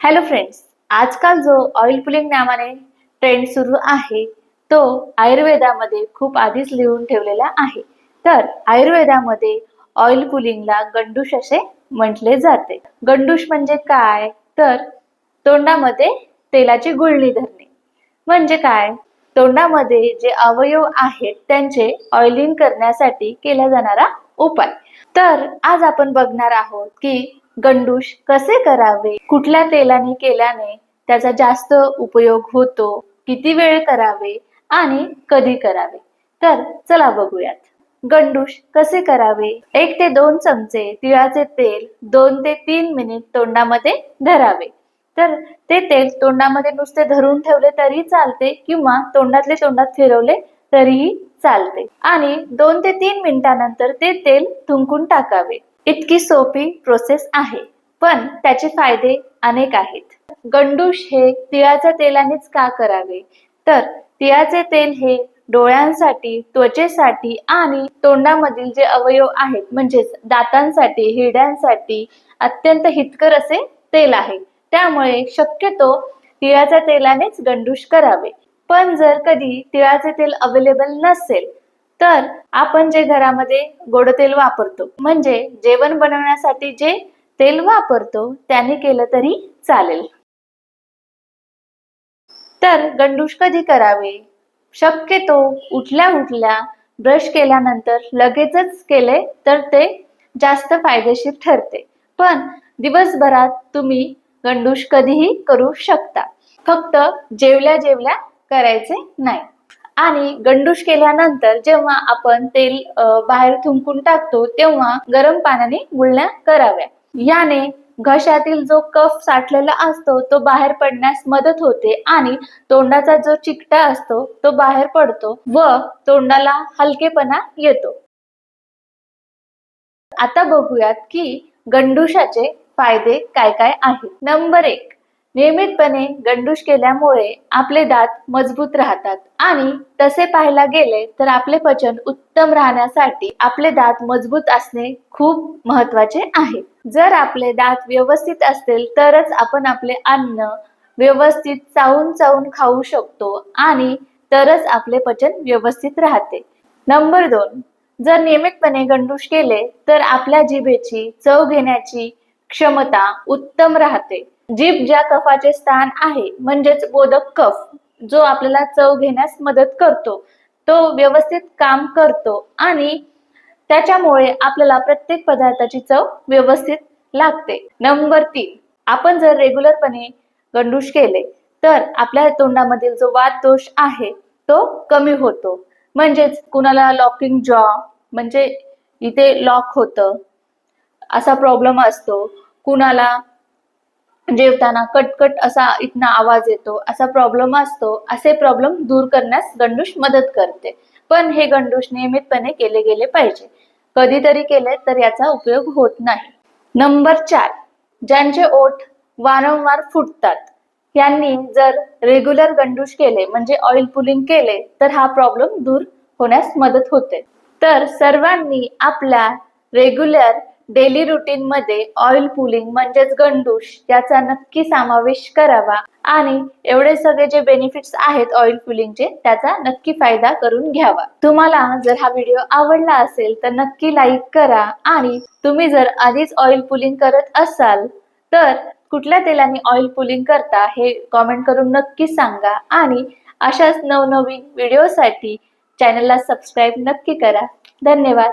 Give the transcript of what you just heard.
Hello friends आजकाल जो oil pulling नावाने ट्रेंड सुरू आहे तो आयुर्वेदामध्ये खूप आधीच लिहून ठेवलेला आहे. तर आयुर्वेदामध्ये ऑइल पुलिंगला गंडूश असे म्हटले जाते. गंडूश म्हणजे काय? तर तोंडामध्ये तेलाची गुळणी धरणे. म्हणजे काय? तोंडामध्ये जे अवयव आहेत त्यांचे ऑइलिंग करण्यासाठी केला जाणारा उपाय. तर आज आपण बघणार आहोत की गंडूश कसे करावे? कुठल्या तेलाने केल्याने त्याचा जास्त उपयोग होतो? किती वेळ करावे आणि कधी करावे? तर चला बघूयात. गंडूश कसे करावे? एक ते दोन चमचे तिळाचे तेल दोन ते तीन मिनिट तोंडामध्ये धरावे. तर ते तेल तोंडामध्ये नुसते धरून ठेवले तरी चालते किंवा तोंडातले तोंडात फिरवले तरीही चालते. आणि दोन ते तीन मिनिटानंतर ते तेल थुंकून टाकावे. इतकी सोपी प्रोसेस आहे पण त्याचे फायदे अनेक आहेत. गंडूश हे तिळाच्या तेलानेच का करावे? तर तिळाचे तेल हे डोळ्यांसाठी त्वचेसाठी आणि तोंडामधील जे अवयव आहेत म्हणजेच दातांसाठी हिरड्यांसाठी अत्यंत हितकर असे तेल आहे. त्यामुळे शक्यतो तिळाच्या तेलानेच गंडूश करावे. पण जर कधी तिळाचे तेल अवेलेबल नसेल तर आपण जे घरामध्ये गोड तेल वापरतो म्हणजे जेवण बनवण्यासाठी जे तेल वापरतो त्याने केलं तरी चालेल. तर गंडूश कधी करावे? शक्यतो उठल्या उठल्या ब्रश केल्यानंतर लगेचच केले तर ते जास्त फायदेशीर ठरते. पण दिवसभरात तुम्ही गंडूश कधीही करू शकता. फक्त जेवल्या जेवल्या करायचे नाही. आणि गंडूश केल्यानंतर जेव्हा आपण तेल बाहेर थुंकून टाकतो तेव्हा गरम पाण्याने गुळण्या कराव्या. याने घशातील जो कफ साठलेला असतो तो बाहेर पडण्यास मदत होते आणि तोंडाचा जो चिकटा असतो तो बाहेर पडतो व तोंडाला हलकेपणा येतो. आता बघूयात की गंडूशाचे फायदे काय काय आहेत. नंबर एक नियमितपणे गंडूश केल्यामुळे आपले दात मजबूत राहतात. आणि तसे पाहायला गेले तर आपले पचन उत्तम राहण्यासाठी आपले दात मजबूत असणे खूप महत्त्वाचे आहे. जर आपले दात व्यवस्थित असतील तरच आपण आपले अन्न व्यवस्थित चावून चावून खाऊ शकतो आणि तरच आपले पचन व्यवस्थित राहते. नंबर दोन जर नियमितपणे गंडूश केले तर आपल्या जिभेची चव घेण्याची क्षमता उत्तम राहते. जीभ ज्या कफाचे स्थान आहे म्हणजेच बोधक कफ जो आपल्याला चव घेण्यास मदत करतो तो व्यवस्थित काम करतो आणि त्याच्यामुळे आपल्याला प्रत्येक पदार्थाची चव व्यवस्थित लागते. नंबर तीन आपण जर रेग्युलरपणे गंडूश केले तर आपल्या तोंडामधील जो वाद दोष आहे तो कमी होतो. म्हणजेच कुणाला लॉकिंग जॉ म्हणजे इथे लॉक होतं असा प्रॉब्लेम असतो. कुणाला म्हणजे जेवताना कटकट असा इथनं आवाज येतो असा प्रॉब्लेम असतो असे प्रॉब्लेम दूर करण्यास गंडूश मदत करते. पण हे गंडूश नियमितपणे केले गेले पाहिजे. कधीतरी केले तर याचा उपयोग होत नाही. नंबर चार ज्यांचे ओठ वारंवार फुटतात यांनी जर रेग्युलर गंडूश केले म्हणजे ऑइल पुलिंग केले तर हा प्रॉब्लेम दूर होण्यास मदत होते. तर सर्वांनी आपल्या रेग्युलर डेली रुटीन मध्ये ऑइल पुलिंग म्हणजेच गंडूश याचा नक्की समावेश करावा. आणि एवढे सगळे जे बेनिफिट्स आहेत ऑइल पुलिंगचे त्याचा नक्की फायदा करून घ्यावा. तुम्हाला जर हा व्हिडिओ आवडला असेल तर नक्की लाईक करा. आणि तुम्ही जर आधीच ऑइल पुलिंग करत असाल तर कुठल्या तेलाने ऑइल पुलिंग करता हे कॉमेंट करून नक्की सांगा. आणि अशाच नवनवीन व्हिडिओसाठी चॅनलला सबस्क्राईब नक्की करा. धन्यवाद.